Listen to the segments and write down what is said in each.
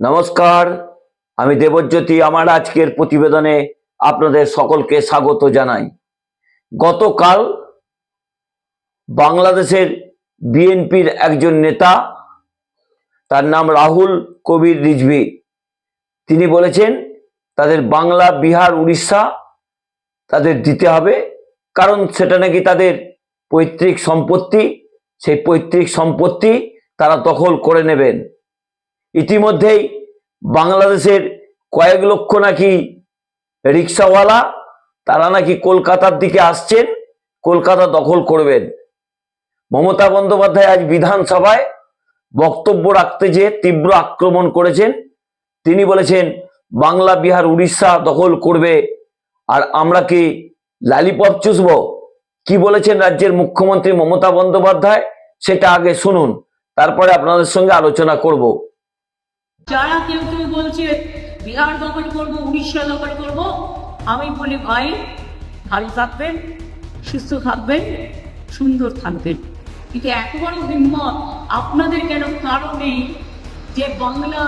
নমস্কার, আমি দেবজ্যোতি আমার আজকের প্রতিবেদনে আপনাদের সকলকে স্বাগত জানাই। গতকাল বাংলাদেশের বিএনপির একজন নেতা, তার নাম রাহুল কবির রিজভি, তিনি বলেছেন, তাদের বাংলা, বিহার, উড়িষ্যা তাদের দিতে হবে, কারণ সেটা নাকি তাদের পৈতৃক সম্পত্তি, সেই পৈতৃক সম্পত্তি তারা দখল করে নেবেন। ইতিমধ্যেই বাংলাদেশের কয়েক লক্ষ নাকি রিক্সাওয়ালা, তারা নাকি কলকাতার দিকে আসছেন, কলকাতা দখল করবেন। মমতা বন্দ্যোপাধ্যায় আজ বিধানসভায় বক্তব্য রাখতে যেয়ে তীব্র আক্রমণ করেছেন। তিনি বলেছেন, বাংলা, বিহার, উড়িষ্যা দখল করবে, আর আমরা কি লালিপপ চুষব? কি বলেছেন রাজ্যের মুখ্যমন্ত্রী মমতা বন্দ্যোপাধ্যায়, সেটা আগে শুনুন, তারপরে আপনাদের সঙ্গে আলোচনা করব। যারা কেউ কেউ বলছে, বিহার দখল করব, উড়িষ্যা দখল করব, আমি বলি, ভাই ভালো থাকবেন, সুস্থ থাকবেন, সুন্দর থাকবেন। কিন্তু একবার হিম্মত আপনাদের কেন কারণ যে বাংলা,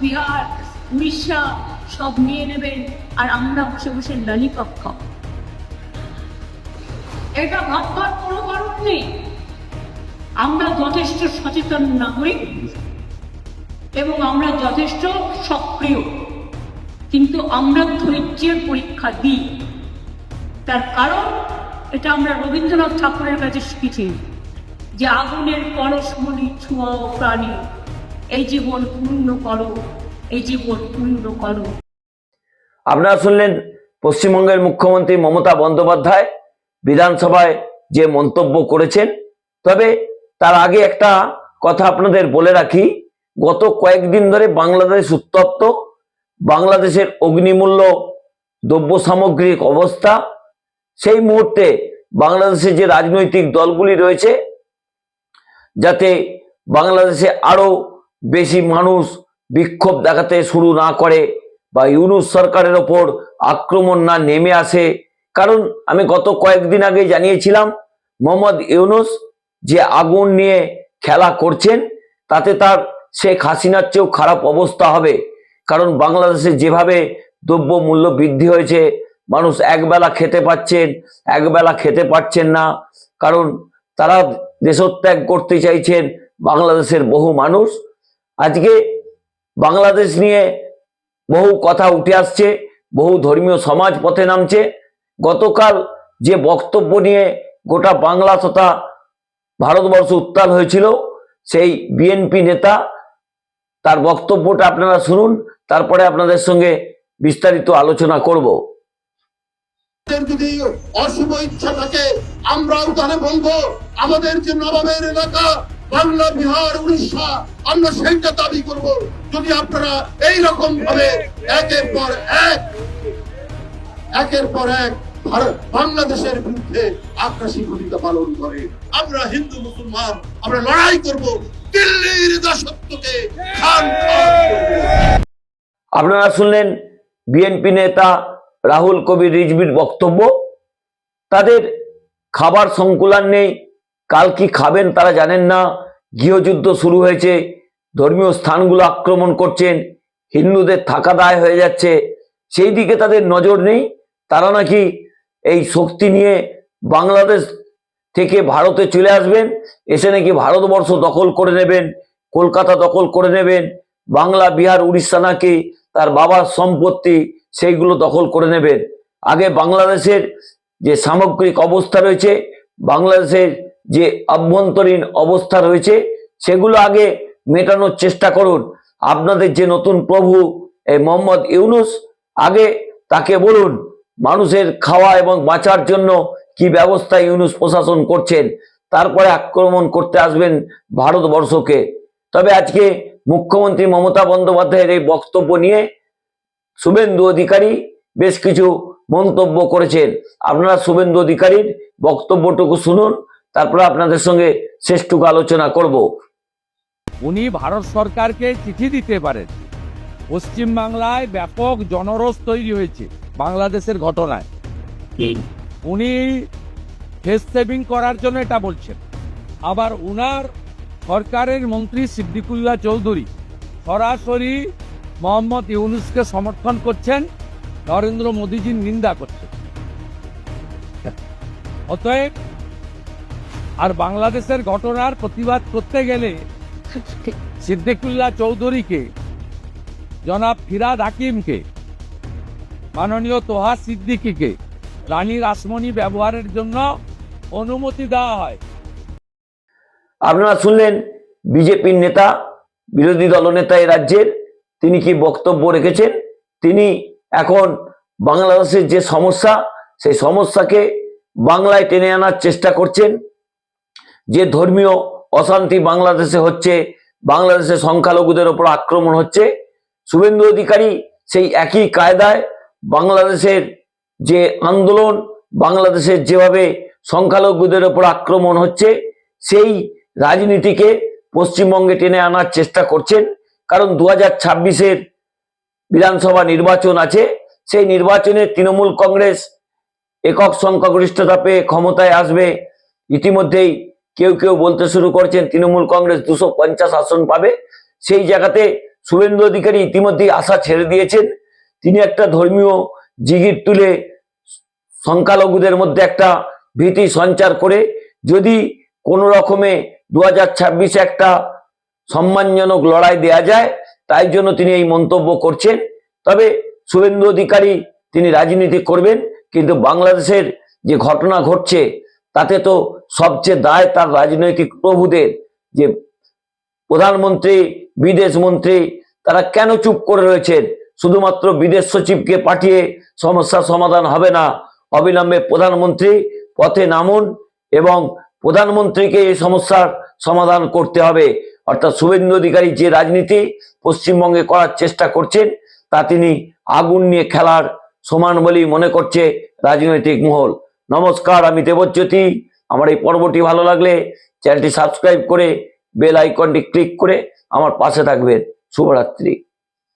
বিহার, উড়িষ্যা সব নিয়ে নেবেন আর আমরা বসে বসে ললিপপ খাব? এটা ভাববার কোনো কারণ নেই। আমরা যথেষ্ট সচেতন নাগরিক। এবং আমরা যথেষ্ট সক্রিয়। কিন্তু আমরা ধৈর্যের পরীক্ষা দিই। তার কারণ এটা আমরা রবীন্দ্রনাথ ঠাকুরের কাছে শিখেছি যে আগুনের পরশমণি ছোঁয়াও প্রাণী, এই জীবন পূর্ণ করো, এই জীবন পূর্ণ করো। আপনারা শুনলেন পশ্চিমবঙ্গের মুখ্যমন্ত্রী মমতা বন্দ্যোপাধ্যায় বিধানসভায় যে মন্তব্য করেছেন। তবে তার আগে একটা কথা আপনাদের বলে রাখি গত কয়েকদিন ধরে বাংলাদেশ উত্তপ্ত, বাংলাদেশের অগ্নিমূল্য দ্রব্য সামগ্রিক অবস্থা। সেই মুহূর্তে বাংলাদেশে যে রাজনৈতিক দলগুলি রয়েছে, যাতে বাংলাদেশে আরও বেশি মানুষ বিক্ষোভ দেখাতে শুরু না করে বা ইউনুস সরকারের ওপর আক্রমণ না নেমে আসে। কারণ আমি গত কয়েকদিন আগে জানিয়েছিলাম, মোহাম্মদ ইউনুস যে আগুন নিয়ে খেলা করছেন, তাতে তার শেখ হাসিনার চেয়েও খারাপ অবস্থা হবে। কারণ বাংলাদেশে যেভাবে দ্রব্য মূল্য বৃদ্ধি হয়েছে, মানুষ একবেলা খেতে পাচ্ছেন, একবেলা খেতে পাচ্ছেন না। কারণ তারা দেশত্যাগ করতে চাইছেন বাংলাদেশের বহু মানুষ। আজকে বাংলাদেশ নিয়ে বহু কথা উঠে আসছে, বহু ধর্মীয় সমাজ পথে নামছে। গতকাল যে বক্তব্য নিয়ে গোটা বাংলা তথা ভারতবর্ষ উত্তাল হয়েছিল, সেই বিএনপি নেতা তার বক্তব্যটা আপনারা শুনুন, তারপরে আপনাদের সঙ্গে বিস্তারিত আলোচনা করব। যদি অশুভ ইচ্ছা থাকে, আমরাও তাহলে আমাদের যে নবাবের এলাকা, বাংলা, বিহার, উড়িষ্যা, আমরা সেইটা দাবি করব। যদি আপনারা এই রকম ভাবে একের পর এক, একের পর এক বাংলাদেশের বিরুদ্ধে আগ্রাসী ভূমিকা পালন করে, আমরা হিন্দু, মুসলমান, আমরা লড়াই করব। দিল্লির দাসত্বকে আপনারা শুনলেন বিএনপি নেতা রাহুল কবির রিজভির বক্তব্য। তাদের খাবার সংকুলান নেই, কাল কি খাবেন তারা জানেন না। গৃহযুদ্ধ শুরু হয়েছে, ধর্মীয় স্থানগুলো আক্রমণ করছেন, হিন্দুদের থাকা দায় হয়ে যাচ্ছে। সেই দিকে তাদের নজর নেই, তারা নাকি এই শক্তি নিয়ে বাংলাদেশ থেকে ভারতে চলে আসবেন, এসে নাকি ভারতবর্ষ দখল করে নেবেন, কলকাতা দখল করে নেবেন, বাংলা, বিহার, উড়িষ্যা নাকি তার বাবার সম্পত্তি সেইগুলো দখল করে নেবেন। আগে বাংলাদেশের যে সামগ্রিক অবস্থা রয়েছে, বাংলাদেশের যে আভ্যন্তরীণ অবস্থা রয়েছে, সেগুলো আগে মেটানোর চেষ্টা করুন। আপনাদের যে নতুন প্রভু, এই মোহাম্মদ ইউনুস, আগে তাকে বলুন, মানুষের খাওয়া এবং বাঁচার জন্য কি ব্যবস্থা ইউনুস প্রশাসন করছেন তারপরে আক্রমণ করতে আসবেন ভারতবর্ষকে। তবে আজকে মুখ্যমন্ত্রী মমতা বন্দ্যোপাধ্যায়ের এই বক্তব্য নিয়ে শুভেন্দু অধিকারী বেশ কিছু মন্তব্য করেছেন। আপনারা শুভেন্দু অধিকারীর বক্তব্যটুকু শুনুন তারপরে আপনাদের সঙ্গে শেষটুকু আলোচনা করব। উনি ভারত সরকারকে চিঠি দিতে পারেন। পশ্চিমবাংলায় ব্যাপক জনরোষ তৈরি হয়েছে বাংলাদেশের ঘটনায়। উনি ফেস সেভিং করার জন্য এটা বলছেন। আবার উনার সরকারের মন্ত্রী সিদ্দিকুল্লাহ চৌধুরী সরাসরি মোহাম্মদ ইউনুসকে সমর্থন করছেন, নরেন্দ্র মোদীজির নিন্দা করছেন। অতএব, আর বাংলাদেশের ঘটনার প্রতিবাদ করতে গেলে সিদ্দিকুল্লাহ চৌধুরীকে, জনাব ফিরাদ হাকিমকে, মাননীয় তোহা সিদ্দিকীকে রানী রাসমণি ব্যবহারের জন্য অনুমতি দেওয়া হয়। আপনারা শুনলেন বিজেপির নেতা, বিরোধী দলনেতা এই রাজ্যের, তিনি কি বক্তব্য রেখেছেন? তিনি এখন বাংলাদেশের যে সমস্যা, সেই সমস্যাকে বাংলায় টেনে আনার চেষ্টা করছেন। যে ধর্মীয় অশান্তি বাংলাদেশে হচ্ছে বাংলাদেশে সংখ্যালঘুদের ওপর আক্রমণ হচ্ছে, শুভেন্দু অধিকারী সেই একই কায়দায় বাংলাদেশের যে আন্দোলন বাংলাদেশের যেভাবে সংখ্যালঘুদের ওপর আক্রমণ হচ্ছে, সেই রাজনীতিকে পশ্চিমবঙ্গে টেনে আনার চেষ্টা করছেন। কারণ দু হাজার ছাব্বিশের বিধানসভা নির্বাচন আছে, সেই নির্বাচনে তৃণমূল কংগ্রেস একক সংখ্যাগরিষ্ঠতা পেয়ে ক্ষমতায় আসবে। ইতিমধ্যেই কেউ কেউ বলতে শুরু করছেন, তৃণমূল কংগ্রেস দুশো পঞ্চাশ আসন পাবে। সেই জায়গাতে শুভেন্দু অধিকারী ইতিমধ্যেই আশা ছেড়ে দিয়েছেন। তিনি একটা ধর্মীয় জিগির তুলে সংখ্যালঘুদের মধ্যে একটা ভীতি সঞ্চার করে যদি কোনো রকমে দু হাজার একটা সম্মানজনক লড়াই দেয়া যায়, তাই জন্য তিনি এই মন্তব্য করছেন। তবে শুভেন্দু অধিকারী তিনি রাজনীতি করবেন, কিন্তু বাংলাদেশের যে ঘটনা ঘটছে, তাতে তো সবচেয়ে দায় তার রাজনৈতিক প্রভুদের যে প্রধানমন্ত্রী, বিদেশ মন্ত্রী, তারা কেন চুপ করে রয়েছেন? শুধুমাত্র বিদেশ সচিবকে পাঠিয়ে সমস্যার সমাধান হবে না অবিলম্বে প্রধানমন্ত্রী পথে নামুন এবং প্রধানমন্ত্রীকে এই সমস্যার সমাধান করতে হবে। অর্থাৎ শুভেন্দু অধিকারী যে রাজনীতি পশ্চিমবঙ্গে করার চেষ্টা করছেন, তা তিনি আগুন নিয়ে খেলার সমান বলেই মনে করছে রাজনৈতিক মহল। নমস্কার, আমি দেবজ্যোতি। আমার এই পর্বটি ভালো লাগলে চ্যানেলটি সাবস্ক্রাইব করে বেল আইকনটি ক্লিক করে আমার পাশে থাকবেন। শুভরাত্রি।